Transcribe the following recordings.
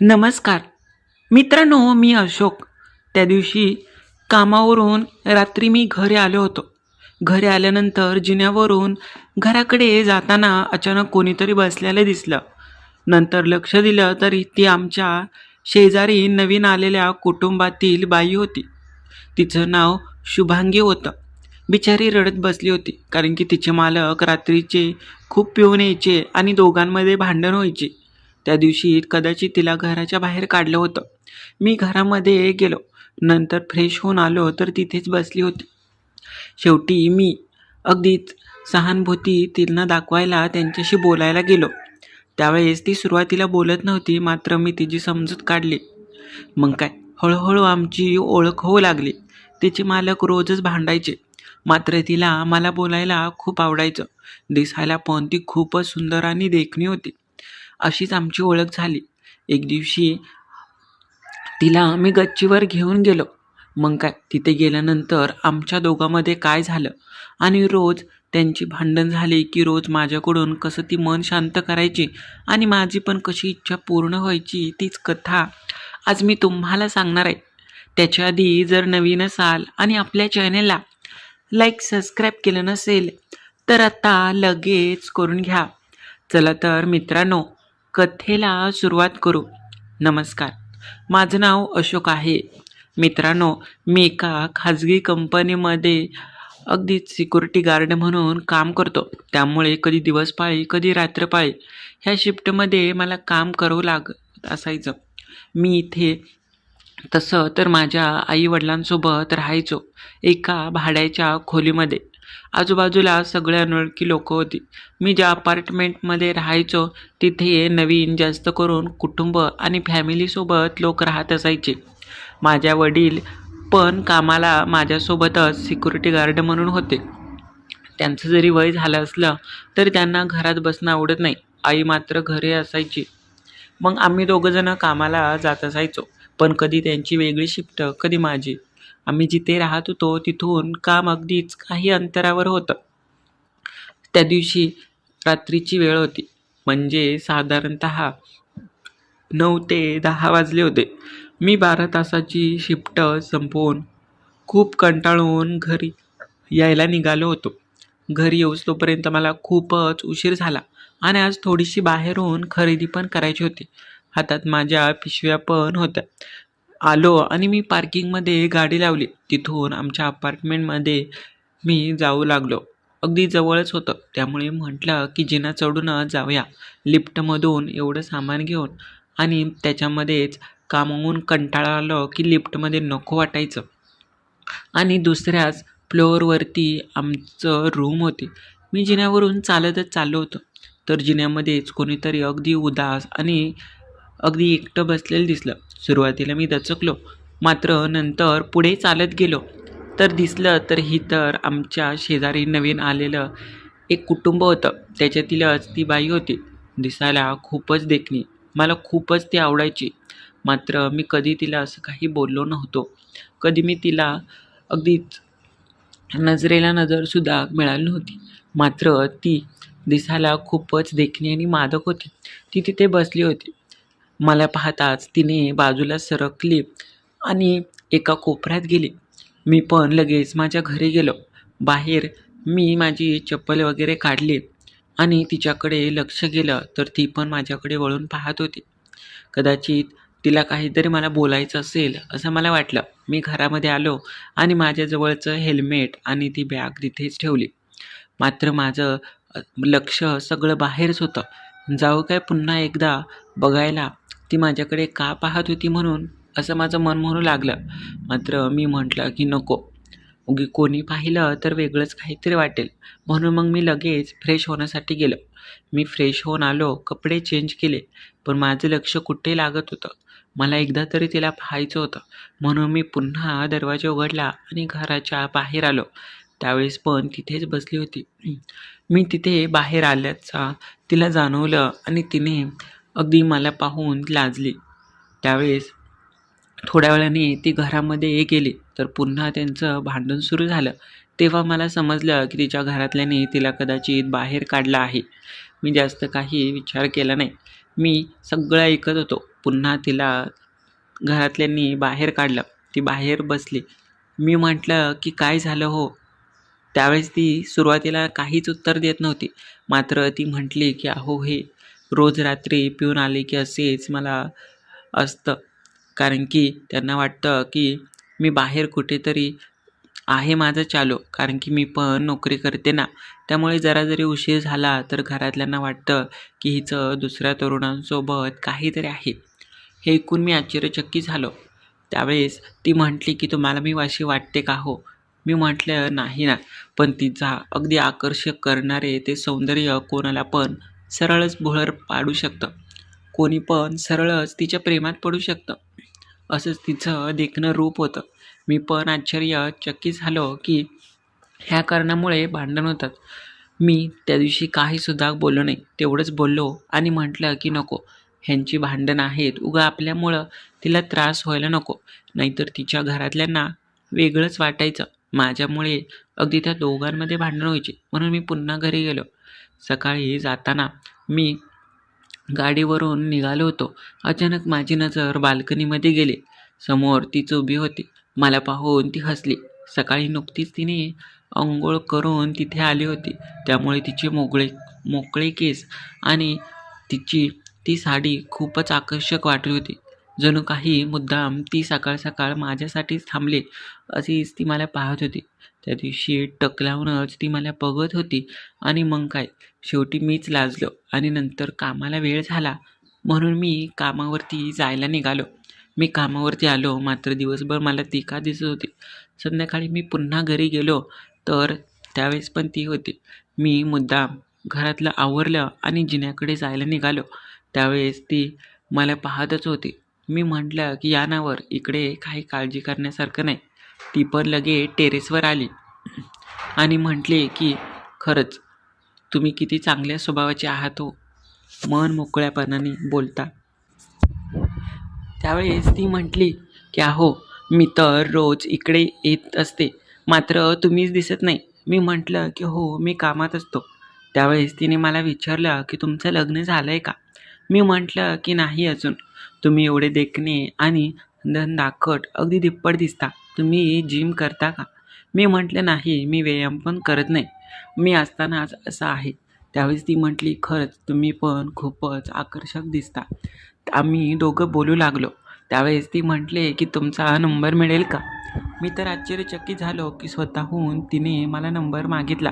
नमस्कार. मित्रांनो मी अशोक. त्या दिवशी कामावरून रात्री मी घरी आलो होतो. घरी आल्यानंतर जिन्यावरून घराकडे जाताना अचानक कोणीतरी बसलेलं दिसलं. नंतर लक्ष दिलं तर ती आमच्या शेजारी नवीन आलेल्या कुटुंबातील बाई होती. तिचं नाव शुभांगी होतं. बिचारी रडत बसली होती कारण की तिचे मालक रात्रीचे खूप पिऊन यायचे आणि दोघांमध्ये भांडण व्हायचे. त्या दिवशी कदाचित तिला घराच्या बाहेर काढलं होतं. मी घरामध्ये गेलो. नंतर फ्रेश होऊन आलो तर तिथेच बसली होती. शेवटी मी अगदीच सहानुभूती तिला दाखवायला त्यांच्याशी बोलायला गेलो. त्यावेळेस ती सुरुवातीला बोलत नव्हती मात्र मी तिची समजूत काढली. मग काय? हळूहळू आमची ओळख होऊ लागली. तिचे मालक रोजच भांडायचे. मात्र तिला मला बोलायला खूप आवडायचं. दिसायला पण ती खूपच सुंदर आणि देखणी होती. अशीच आमची ओळख झाली. एक दिवशी तिला मी गच्चीवर घेऊन गेलो. मग काय तिथे गेल्यानंतर आमच्या दोघांमध्ये काय झालं? आणि रोज त्यांची भांडण झाली की रोज माझ्याकडून कसं ती मन शांत करायची आणि माझी पण कशी इच्छा पूर्ण व्हायची तीच कथा आज मी तुम्हाला सांगणार आहे. त्याच्या आधी जर नवीन असाल आणि आपल्या चॅनेलला लाईक सबस्क्राईब केलं नसेल तर आता लगेच करून घ्या. चला तर मित्रांनो कथेला सुरुवात करू. नमस्कार. माझं नाव अशोक आहे. मित्रांनो मी एका खाजगी कंपनीमध्ये अगदीच सिक्युरिटी गार्ड म्हणून काम करतो. त्यामुळे कधी दिवस पाळी कधी रात्र पाळी ह्या शिफ्टमध्ये मला काम करावं लागत असायचं. मी इथे तसं तर माझ्या आईवडिलांसोबत राहायचो एका भाड्याच्या खोलीमध्ये. आजूबाजूला सगळे अनोळखी लोक होती. मी ज्या अपार्टमेंटमध्ये राहायचो तिथे नवीन जास्त करून कुटुंब आणि फॅमिलीसोबत लोक राहत असायचे. माझ्या वडील पण कामाला माझ्यासोबतच सिक्युरिटी गार्ड म्हणून होते. त्यांचं जरी वय झालं असलं तरी त्यांना घरात बसणं आवडत नाही. आई मात्र घरी असायची. मग आम्ही दोघंजणं कामाला जात असायचो. पण कधी त्यांची वेगळी शिफ्ट कधी माझी. आम्ही जिथे राहत होतो तिथून काम अगदीच काही अंतरावर होतं. त्या दिवशी रात्रीची वेळ होती. म्हणजे साधारणत नऊ ते दहा वाजले होते. मी बारा तासाची शिफ्ट संपवून खूप कंटाळून घरी यायला निघालो होतो. घरी येऊस तोपर्यंत मला खूपच उशीर झाला आणि आज थोडीशी बाहेरून खरेदी पण करायची होती. हातात माझ्या पिशव्या पण होत्या. आलो आणि मी पार्किंगमध्ये गाडी लावली. तिथून आमच्या अपार्टमेंटमध्ये मी जाऊ लागलो. अगदी जवळच होतं. त्यामुळे म्हटलं की जिना चढून जाऊया. लिफ्टमधून एवढं सामान घेऊन आणि त्याच्यामध्येच कामावून कंटाळा आलो की लिफ्टमध्ये नको वाटायचं. आणि दुसऱ्याच फ्लोअरवरती आमचं रूम होती. मी जिन्यावरून चालतच चाललो होतो. तर जिन्यामध्येच कोणीतरी अगदी उदास आणि अगदी एकटं बसलेलं दिसलं. सुरुवातीला मी दचकलो. मात्र नंतर पुढे चालत गेलो. तर दिसलं तर ही तर आमच्या शेजारी नवीन आलेलं एक कुटुंब होतं. त्याच्यातीलच ती बाई होती. दिसायला खूपच देखणी. मला खूपच ती आवडायची. मात्र मी कधी तिला असं काही बोललो नव्हतो. कधी मी तिला अगदीच नजरेला नजरसुद्धा मिळाली नव्हती. मात्र ती दिसायला खूपच देखणी आणि मादक होती. ती तिथे बसली होती. मला पाहताच तिने बाजूला सरकली आणि एका कोपऱ्यात गेली. मी पण लगेच माझ्या घरी गेलो. बाहेर मी माझी चप्पल वगैरे काढली आणि तिच्याकडे लक्ष गेलं तर ती पण माझ्याकडे वळून पाहत होती. कदाचित तिला काहीतरी मला बोलायचं असेल असं मला वाटलं. मी घरामध्ये आलो आणि माझ्याजवळचं हेल्मेट आणि ती बॅग तिथेच ठेवली. मात्र माझं लक्ष सगळं बाहेरच होतं. जाऊ काय पुन्हा एकदा बघायला? ती माझ्याकडे का पाहत होती म्हणून? असं माझं मन म्हणू लागलं. मात्र मी म्हटलं की नको. उगी कोणी पाहिलं तर वेगळंच काहीतरी वाटेल. म्हणून मग मी लगेच फ्रेश होण्यासाठी गेलो. मी फ्रेश होऊन आलो कपडे चेंज केले पण माझं लक्ष कुठे लागत होतं? मला एकदा तरी तिला पाहायचं होतं. म्हणून मी पुन्हा दरवाजा उघडला आणि घराच्या बाहेर आलो. त्यावेळेस पण तिथेच बसली होती. मी तिथे बाहेर आल्याचा तिला जाणवलं आणि तिने अगदी मला पाहून लाजली. त्यावेळेस थोड्या वेळाने ती घरामध्ये गेली तर पुन्हा त्यांचं भांडण सुरू झालं. तेव्हा मला समजलं की तिच्या घरातल्याने तिला कदाचित बाहेर काढलं आहे. मी जास्त काही विचार केला नाही. मी सगळं ऐकत होतो. पुन्हा तिला घरातल्यांनी बाहेर काढलं. ती बाहेर बसली. मी म्हटलं की काय झालं हो? त्यावेळेस ती सुरुवातीला काहीच उत्तर देत नव्हती. मात्र ती म्हटली की अहो हे रोज रात्री पिऊन आले की असेच मला असतं. कारण की त्यांना वाटतं की मी बाहेर कुठेतरी आहे माझं चालू. कारण की मी पण नोकरी करते ना. त्यामुळे जरा जरी उशीर झाला तर घरातल्यांना वाटतं की हिचं दुसऱ्या तरुणांसोबत काहीतरी आहे. हे ऐकून मी आश्चर्यचकित झालो. त्यावेळेस ती म्हटली की तुम्हाला मी अशी वाटते का हो? मी म्हटलं नाही ना. पण तिचा अगदी आकर्षक करणारे ते सौंदर्य कोणाला पण सरळच भुळर पाडू शकतं. कोणी पण सरळच तिच्या प्रेमात पडू शकतं. असंच तिचं देखणं रूप होतं. मी पण आश्चर्यचकित झालो की ह्या कारणामुळे भांडण होतात. मी त्या दिवशी काहीसुद्धा बोललो नाही. तेवढंच बोललो आणि म्हटलं की नको ह्यांची भांडणं आहेत. उगा आपल्यामुळं तिला त्रास व्हायला नको. नाहीतर तिच्या घरातल्यांना वेगळंच वाटायचं. माझ्यामुळे अगदी त्या दोघांमध्ये भांडणं व्हायची. म्हणून मी पुन्हा घरी गेलो. सकाळी जाताना मी गाडीवरून निघालो होतो. अचानक माझी नजर बाल्कनीमध्ये गेली. समोर तीच उभी होती. मला पाहून ती हसली. सकाळी नुकतीच तिने अंघोळ करून तिथे आली होती. त्यामुळे तिचे मोकळे मोकळे केस आणि तिची ती साडी खूपच आकर्षक वाटली होती. जणू काही मुद्दाम ती सकाळ सकाळ माझ्यासाठीच थांबली अशीच ती मला पाहत होती. त्या दिवशी टक ती मला बघत होती. आणि मग काय? शेवटी मीच लाजलो आणि नंतर कामाला वेळ झाला. म्हणून मी कामावरती जायला निघालो. मी कामावरती आलो मात्र दिवसभर मला ती का दिसत होती. संध्याकाळी मी पुन्हा घरी गेलो तर त्यावेळेस पण ती होती. मी मुद्दाम घरातलं आवरलं आणि जिन्याकडे जायला निघालो. त्यावेळेस ती मला पाहतच होती. मी म्हटलं की या नावर इकडे काही काळजी करण्यासारखं नाही. ती पण लगे टेरेसवर आली. आणि म्हटले की खरंच तुम्ही किती चांगल्या स्वभावाचे आहात हो. मन मोकळ्यापणाने बोलता. त्यावेळेस ती म्हटली की अहो मी तर रोज इकडे येत असते. मात्र तुम्हीच दिसत नाही. मी म्हटलं की हो मी कामात असतो. त्यावेळेस तिने मला विचारलं की तुमचं लग्न झालं आहे का? मी म्हटलं की नाही अजून. तुम्ही एवढे देखणे आणि दाखट अगदी दिप्पट दिसता. तुम्ही जिम करता का? मी म्हटलं नाही मी व्यायाम पण करत नाही. मी असतानाच असं आहे. त्यावेळेस ती म्हटली खरंच तुम्ही पण खूपच आकर्षक दिसता. आम्ही दोघं बोलू लागलो. त्यावेळेस ती म्हटले की तुमचा नंबर मिळेल का? मी तर आश्चर्यचकित झालो की स्वतःहून तिने मला नंबर मागितला.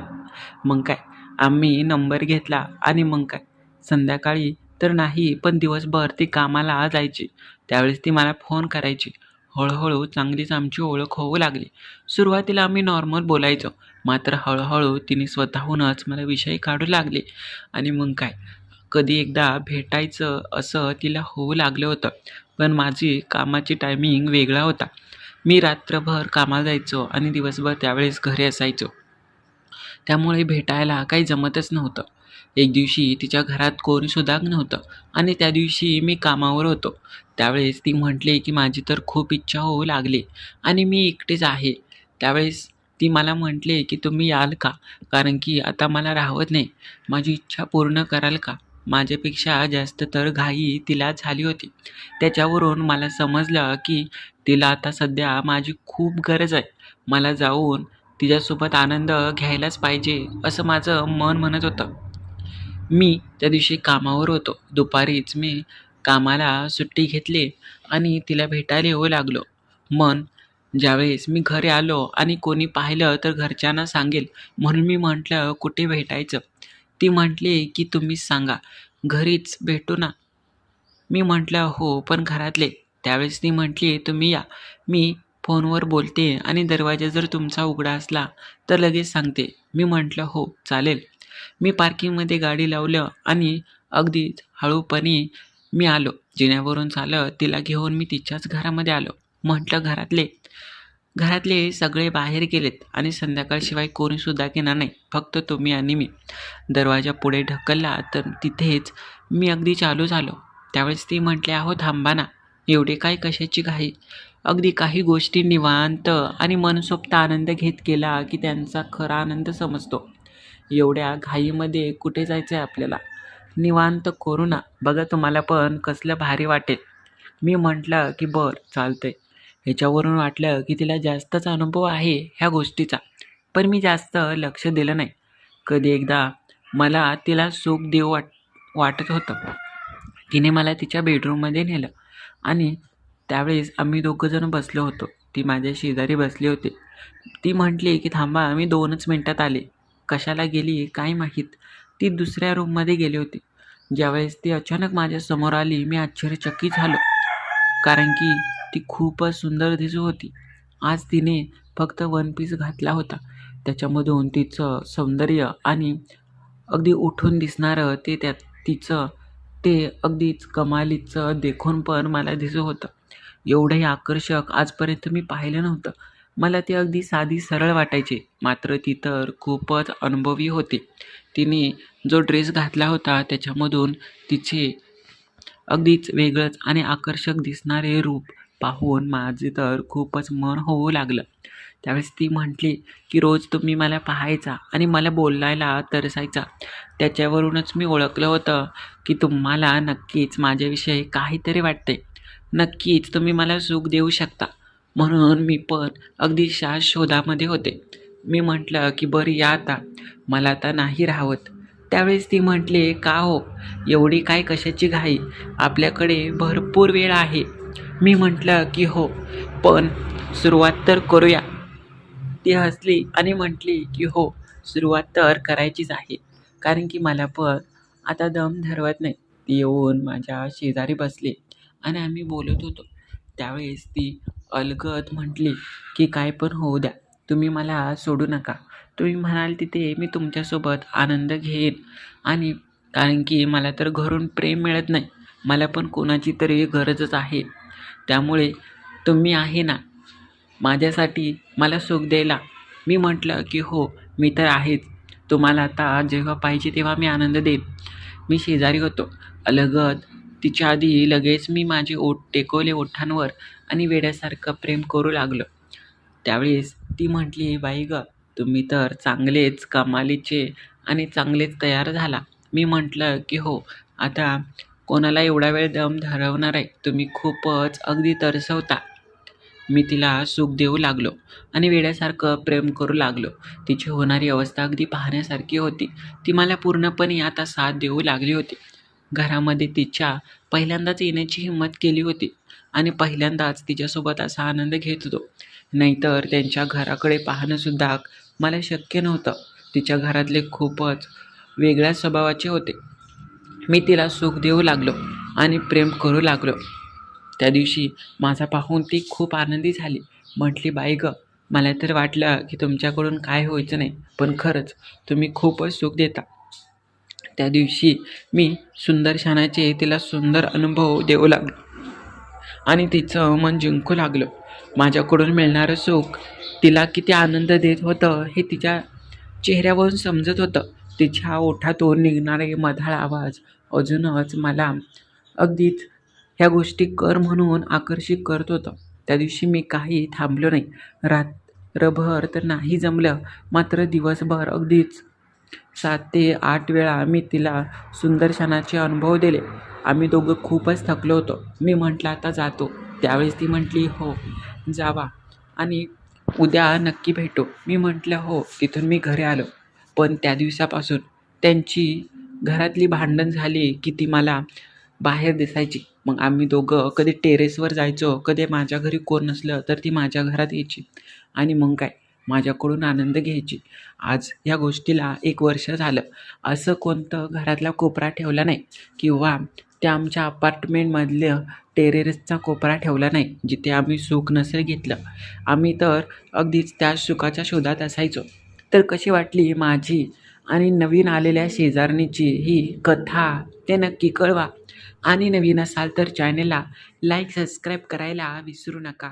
मग काय? आम्ही नंबर घेतला आणि मग काय? संध्याकाळी तर नाही पण दिवसभर ती कामाला जायची. त्यावेळेस ती मला फोन करायची. हळूहळू चांगलीच आमची ओळख होऊ लागली. सुरुवातीला आम्ही नॉर्मल बोलायचो. मात्र हळूहळू तिने स्वतःहूनच मला विषय काढू लागले. आणि मग काय? कधी एकदा भेटायचं असं तिला होऊ लागलं होतं. पण माझी कामाची टायमिंग वेगळा होता. मी रात्रभर कामाला जायचो आणि दिवसभर त्यावेळेस घरी असायचो. त्यामुळे भेटायला काही जमतच नव्हतं. एक दिवशी तिच्या घरात कोणीसुद्धा नव्हतं आणि त्या दिवशी मी कामावर होतो. त्यावेळेस ती म्हटले की माझी तर खूप इच्छा होऊ लागली आणि मी एकटेच आहे. त्यावेळेस ती मला म्हटले की तुम्ही याल का? कारण की आता मला राहत नाही. माझी इच्छा पूर्ण कराल का? माझ्यापेक्षा जास्त तर घाई तिला झाली होती. त्याच्यावरून मला समजलं की तिला आता सध्या माझी खूप गरज आहे. मला जाऊन तिच्यासोबत आनंद घ्यायलाच पाहिजे असं माझं मन म्हणत होतं. मी त्या दिवशी कामावर होतो. दुपारीच मी कामाला सुट्टी घेतली आणि तिला भेटायला येऊ लागलो. मन ज्यावेळेस मी घरी आलो आणि कोणी पाहिलं तर घरच्यांना सांगेल. म्हणून मी म्हटलं कुठे भेटायचं? ती म्हटली की तुम्हीच सांगा. घरीच भेटू ना. मी म्हटलं हो पण घरातले. त्यावेळेस ती म्हटली तुम्ही या. मी फोनवर बोलते आणि दरवाजा जर तुमचा उघडा असला तर लगेच सांगते. मी म्हटलं हो चालेल. मी पार्किंगमध्ये गाडी लावलं आणि अगदी हळूपणे मी आलो. जिन्यावरून चालत तिला घेऊन मी तिच्याच घरामध्ये आलो. म्हटलं घरातले घरातले सगळे बाहेर गेलेत आणि संध्याकाळशिवाय कोणीसुद्धा येणार नाही. फक्त तुम्ही आणि मी. दरवाजा पुढे ढकलला तर तिथेच मी अगदी चालू झालो. त्यावेळेस ती म्हटले आहो थांबा ना. एवढे काय कशाची घाई? अगदी काही गोष्टी निवांत आणि मनसोक्त आनंद घेत गेला की त्यांचा खरा आनंद समजतो. एवढ्या घाईमध्ये कुठे जायचं आहे आपल्याला? निवांत करू ना. बघा तुम्हाला पण कसलं भारी वाटेल. मी म्हटलं की बरं आहे ह्याच्यावरून वाटलं की तिला जास्तच अनुभव आहे ह्या गोष्टीचा. पण मी जास्त लक्ष दिलं नाही. कधी एकदा मला तिला सुख देऊ वाट वाटत होतं. तिने मला तिच्या बेडरूममध्ये नेलं. आणि त्यावेळेस आम्ही दोघंजण बसलो होतो. ती माझ्या शेजारी बसली होती. ती म्हटली की थांबा मी दोनच मिनटात आले. कशाला गेली काय माहीत? ती दुसऱ्या रूममध्ये गेली होती. ज्यावेळेस ती अचानक माझ्यासमोर आली मी आश्चर्यचकित झालो. कारण की ती खूपच सुंदर दिसू होती. आज तिने फक्त वन पीस घातला होता. त्याच्यामधून तिचं सौंदर्य आणि अगदी उठून दिसणारं ते त्या तिचं ते अगदीच कमालीचं देखून पण मला दिसत होतं. एवढंही आकर्षक आजपर्यंत मी पाहिलं नव्हतं. मला ती अगदी साधी सरळ वाटायची. मात्र ती तर खूपच अनुभवी होती. तिने जो ड्रेस घातला होता त्याच्यामधून तिचे अगदीच वेगळंच आणि आकर्षक दिसणारे रूप पाहून माझे तर खूपच मन होऊ लागलं. त्यावेळेस ती म्हटली की रोज तुम्ही मला पाहायचा आणि मला बोलायला तरसायचा. त्याच्यावरूनच मी ओळखलं होतं की तुम्हाला नक्कीच माझ्याविषयी काहीतरी वाटते. नक्कीच तुम्ही मला सुख देऊ शकता. म्हणून मी पण अगदी शास शोधामध्ये होते. मी म्हटलं की बरं या आता. मला आता नाही राहवत. त्यावेळेस ती म्हटली का हो? एवढी काय कशाची घाई? आपल्याकडे भरपूर वेळ आहे. मी म्हटलं की हो पण सुरुवात तर करूया. ती हसली आणि म्हटली की हो सुरुवात तर करायचीच आहे. कारण की मला पण आता दम धरवत नाही. ती येऊन माझ्या शेजारी बसली आणि आम्ही बोलत होतो. त्यावेळेस ती अलगद म्हटली की काय पण होऊ द्या तुम्ही मला सोडू नका. तुम्ही म्हणाल तिथे मी तुमच्यासोबत आनंद घेईन. आणि कारण की मला तर घरून प्रेम मिळत नाही मला पण कोणाची तरी गरजच आहे. त्यामुळे तुम्ही आहे ना माझ्यासाठी मला सुख द्यायला. मी म्हटलं की हो मी तर आहेच. तुम्हाला आता जेव्हा पाहिजे तेव्हा मी आनंद देईन. मी शेजारी होतो. अलगद तिच्या आधी लगेच मी माझे ओठ टेकवले ओठांवर आणि वेड्यासारखं प्रेम करू लागलो. त्यावेळेस ती म्हटली बाई ग तुम्ही तर चांगलेच कमालीचे आणि चांगलेच तयार झाला. मी म्हटलं की हो आता कोणाला एवढा वेळ दम धरवणार आहे? तुम्ही खूपच अगदी तरसवता मी तिला सुख देऊ लागलो आणि वेड्यासारखं प्रेम करू लागलो. तिची होणारी अवस्था अगदी पाहण्यासारखी होती. ती मला पूर्णपणे आता साथ देऊ लागली होती. घरामध्ये तिच्या पहिल्यांदाच येण्याची हिंमत केली होती आणि पहिल्यांदाच तिच्यासोबत असा आनंद घेत होतो. नाहीतर त्यांच्या घराकडे पाहणंसुद्धा मला शक्य नव्हतं. तिच्या घरातले खूपच वेगळ्या स्वभावाचे होते. मी तिला सुख देऊ लागलो आणि प्रेम करू लागलो. त्या दिवशी माझा पाहून ती खूप आनंदी झाली. म्हटली बाई ग मला तर वाटलं की तुमच्याकडून काय व्हायचं नाही पण खरंच तुम्ही खूपच सुख देता. त्या दिवशी मी सुंदर शानाचे तिला सुंदर अनुभव देऊ लागलो. आणि तिचं मन जिंकू लागलं. माझ्याकडून मिळणारं सुख तिला किती आनंद देत होतं हे तिच्या चेहऱ्यावरून समजत होतं. तिच्या ओठातून निघणारे मधाळ आवाज अजूनच मला अगदीच ह्या गोष्टी कर म्हणून आकर्षित करत होतं. त्या दिवशी मी काही थांबलो नाही. रात्रभर तर नाही जमलं. मात्र दिवसभर अगदीच सात ते आठ वेळा मी तिला सुंदर क्षणाचे अनुभव दिले. आम्ही दोघं खूपच थकलो होतो. मी म्हटलं आता जातो. त्यावेळेस ती म्हटली हो जावा आणि उद्या नक्की भेटू. मी म्हटलं हो तिथून मी घरी आलो. पण त्या दिवसापासून त्यांची घरातली भांडण झाली की ती मला बाहेर दिसायची. मग आम्ही दोघं कधी टेरेसवर जायचो कधी माझ्या घरी कोण नसलं तर ती माझ्या घरात यायची. आणि मग काय? माझ्याकडून आनंद घ्यायची. आज या गोष्टीला एक वर्ष झालं. असं कोणतं घरातला कोपरा ठेवला नाही किंवा त्या आमच्या अपार्टमेंटमधलं टेरेसचा कोपरा ठेवला नाही जिथे आम्ही सुख नसेल घेतलं. आम्ही तर अगदीच त्या सुखाच्या शोधात असायचो. तर कशी वाटली माझी आणि नवीन आलेल्या शेजारणीची ही कथा ते नक्की कळवा. आणि नवीन असाल तर चॅनेलला लाईक सबस्क्राईब करायला विसरू नका.